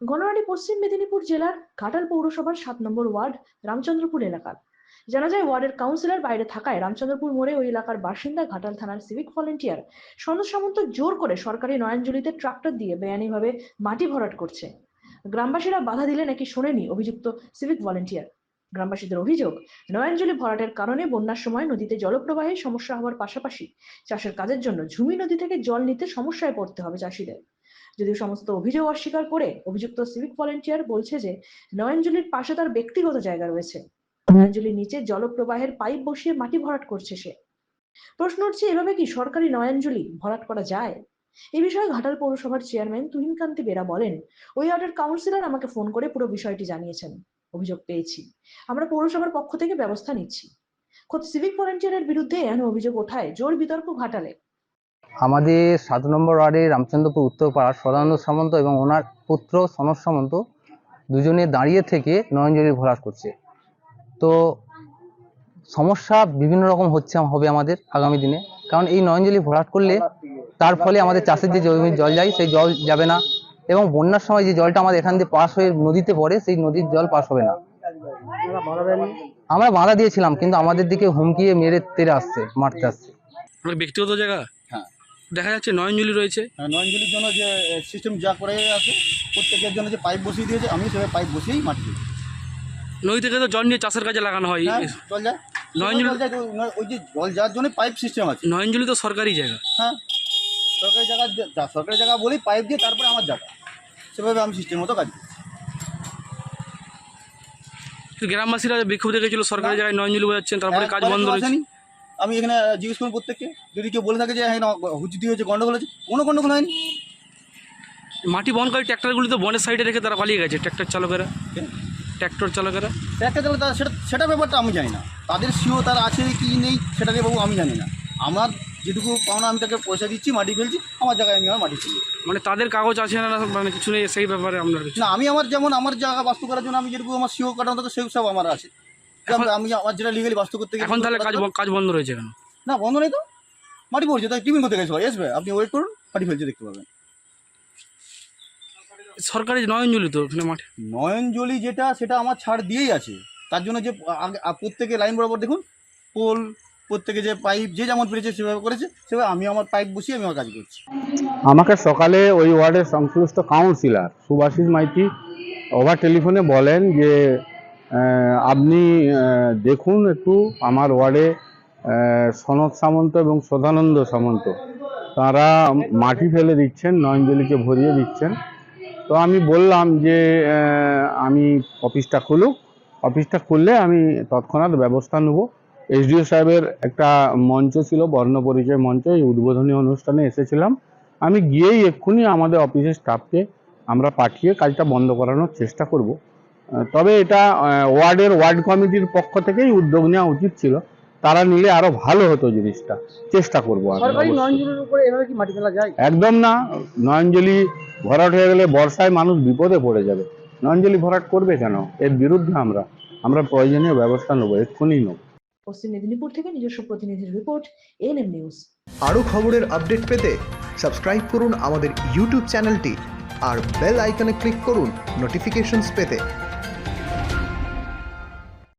ঘটনাটি পশ্চিম মেদিনীপুর জেলার ঘাটাল পৌরসভার সাত নম্বর ওয়ার্ড, রামচন্দ্রপুর এলাকার। জানা যায়, ওয়ার্ডের কাউন্সিলর বাইরে থাকায় রামচন্দ্রপুর মোড়ে ওই এলাকার বাসিন্দা ঘাটাল থানার সিভিক ভলেন্টিয়ার সনদ সামন্ত জোর করে সরকারি নয়নজলিতে ট্রাক্টর দিয়ে বেআইনিভাবে মাটি ভরাট করছে। গ্রামবাসীরা বাধা দিলে নাকি শোনেনি অভিযুক্ত সিভিক ভলেন্টিয়ার গ্রামবাসীদের অভিযোগ নয়নজলি ভরাটের কারণে বন্যার সময় নদীতে জলপ্রবাহে সমস্যা হওয়ার পাশাপাশি চাষের কাজের জন্য ঝুমি নদী থেকে জল নিতে সমস্যায় পড়তে হবে চাষিদের। যদিও সমস্ত অভিযোগ অস্বীকার করে অভিযুক্ত সিভিক ভলেন্টিয়ার বলছে যে নয়নজলির পাশে তার ব্যক্তিগত জায়গা রয়েছে। নয়নজলির নিচে জলপ্রবাহের পাইপ বসিয়ে মাটি ভরাট করছে সে। প্রশ্ন উঠছে, এভাবে কি সরকারি নয়নজলি ভরাট করা যায়? এই বিষয়ে ঘাটাল পৌরসভার চেয়ারম্যান তুহিন কান্তি বেরা বলেন, ওই ওয়ার্ডের কাউন্সিলর আমাকে ফোন করে পুরো বিষয়টি জানিয়েছেন। অভিযোগ পেয়েছি। আমরা পৌরসভার পক্ষ থেকে ব্যবস্থা নিচ্ছি। খোদ সিভিক ভলেন্টিয়ারের বিরুদ্ধে এমন অভিযোগ ওঠায় জোর বিতর্ক ঘাটালে। আমাদের সাত নম্বর ওয়ার্ডে রামচন্দ্রপুর উত্তরপাড়ার সদানন্দ সামন্ত এবং ওনার পুত্র সনদ সামন্ত দুজনে দাঁড়িয়ে থেকে নয়নজলি ভরাট করছে। তো সমস্যা বিভিন্ন রকম হচ্ছে হবে আমাদের আগামী দিনে। কারণ এই নয়নজলি ভরাট করলে তার ফলে আমাদের চাষের যে জমির জল যায়, সেই জল যাবে না এবং বন্যার সময় যে জলটা আমাদের এখান দিয়ে পাশ হয়ে নদীতে পড়ে, সেই নদীর জল পাশ হবে না। আমরা বাধা দিয়েছিলাম, কিন্তু আমাদের দিকে হুমকিয়ে মেরে তেরে আসছে, মারতে আসছে। ব্যক্তিগত জায়গা। দেখা যাচ্ছে নয়নজলি রয়েছে। হ্যাঁ, নয়নজলির জন্য যে সিস্টেম যা করে আছে প্রত্যেকের জন্য যে পাইপ বসিয়ে দিয়েছে আমি সেভাবে পাইপ বসিয়েই মাটি দিই। নদী থেকে তো জল নিয়ে চাষের কাজে লাগানো হয়। হ্যাঁ জল যায় নয়নজলি- ওই- যে জল যাওয়ার জন্য পাইপ সিস্টেম আছে। নয়নজলি তো সরকারি জায়গা। হ্যাঁ সরকারি জায়গা সরকারি জায়গা বলেই পাইপ দিয়ে তারপরে আমার জায়গা। সেভাবে আমি সিস্টেম মতো কাজ করি। গ্রামবাসীরা বিক্ষোভ দেখেছিল সরকারি জায়গায় নয়নজলি বোঝাচ্ছেন তারপরে কাজ বন্ধ রয়েছে। আসেনি। আমি এখানে জিজ্ঞেস করুন প্রত্যেককে। যদি কেউ বলে থাকে যে হ্যাঁ হুচুতি হয়েছে গন্ডগোল হয়েছে কোনো গন্ডগোল হয়নি? মাটি বহনকারী ট্র্যাক্টরগুলি তো বনের সাইডে রেখে তারা পালিয়ে গেছে ট্র্যাক্টর চালকেরা। ট্র্যাক্টর চালকেরা। একটা চালে তারা সেটা সেটা ব্যাপারটা আমি জানি না। তাদের সিও তার আছে কি নেই সেটা নিয়ে বাবু আমি জানি না। আমার যেটুকু পাওনা আমি তাকে পয়সা দিচ্ছি মাটি ফেলছি আমার জায়গায় আমি আমার মাটি ফেলি। মানে তাদের কাগজ আছে না মানে কিছু নেই সেই ব্যাপারে আপনার কিছু? না আমি আমার যেমন আমার জায়গা বাস্তু করার জন্য আমি যেটুকু আমার সিও কাটানো থাকে সেই সব আমার আছে। আমি আমার যেটা লিগালি বাস্তু করতে গেলে এখন তাহলে কাজ কাজ বন্ধ রয়েছে কেন? না বন্ধ নেই তো। মাটি পড়ছে তাই টিফিন করতে গেছে ভাই? আসবে আপনি ওয়েট করুন মাটি ফেলছে দেখতে পাবেন। সরকারি নয়নজলি তো ওখানে মাঠে? নয়নজলি যেটা সেটা আমার ছাড় দিয়েই আছে। তার জন্য যে আগে প্রত্যেকে লাইন বরাবর দেখুন পোল প্রত্যেকে যে পাইপ যে যেমন পেরেছে সেভাবে করেছে সেভাবে আমি আমার পাইপ বসিয়ে আমি আমার কাজ করছি। আমাকে সকালে ওই ওয়ার্ডের সংশ্লিষ্ট কাউন্সিলর সুভাষিস মাইতি ওভার টেলিফোনে বলেন যে আপনি দেখুন একটু আমার ওয়ার্ডে সনদ সামন্ত এবং সদানন্দ সামন্ত। তারা মাটি ফেলে দিচ্ছেন, নয়নজলিকে ভরিয়ে দিচ্ছেন। তো আমি বললাম যে আমি অফিসটা খুলুক। অফিসটা খুললে আমি তৎক্ষণাৎ ব্যবস্থা নেব। এসডিও সাহেবের একটা মঞ্চ ছিল, বর্ণ পরিচয় মঞ্চ, এই উদ্বোধনী অনুষ্ঠানে এসেছিলাম। আমি গিয়েই এক্ষুনি আমাদের অফিসের স্টাফকে আমরা পাঠিয়ে কাজটা বন্ধ করানোর চেষ্টা করব। তবে এটা ওয়ার্ডের ওয়ার্ড কমিটির পক্ষ থেকেই উদ্যোগ নেওয়া উচিত ছিল। তারা নিলে আরও ভালো হতো জিনিসটা। চেষ্টা করব আমি অবশ্যই। উপরে এভাবে কি মাটি ফেলা যায়? একদম না। নয়নজলি ভরাট হয়ে গেলে বর্ষায় মানুষ বিপদে পড়ে যাবে। নয়নজলি ভরাট করবে কেন? এর বিরুদ্ধে আমরা আমরা প্রয়োজনীয় ব্যবস্থা নেব এক্ষুনি নেব। পশ্চিম মেদিনীপুর থেকে নিজস্ব প্রতিনিধির রিপোর্ট এনএম নিউজ। আরও খবরের আপডেট পেতে সাবস্ক্রাইব করুন আমাদের ইউটিউব চ্যানেলটি আর বেল আইকনে ক্লিক করুন নোটিফিকেশনস পেতে।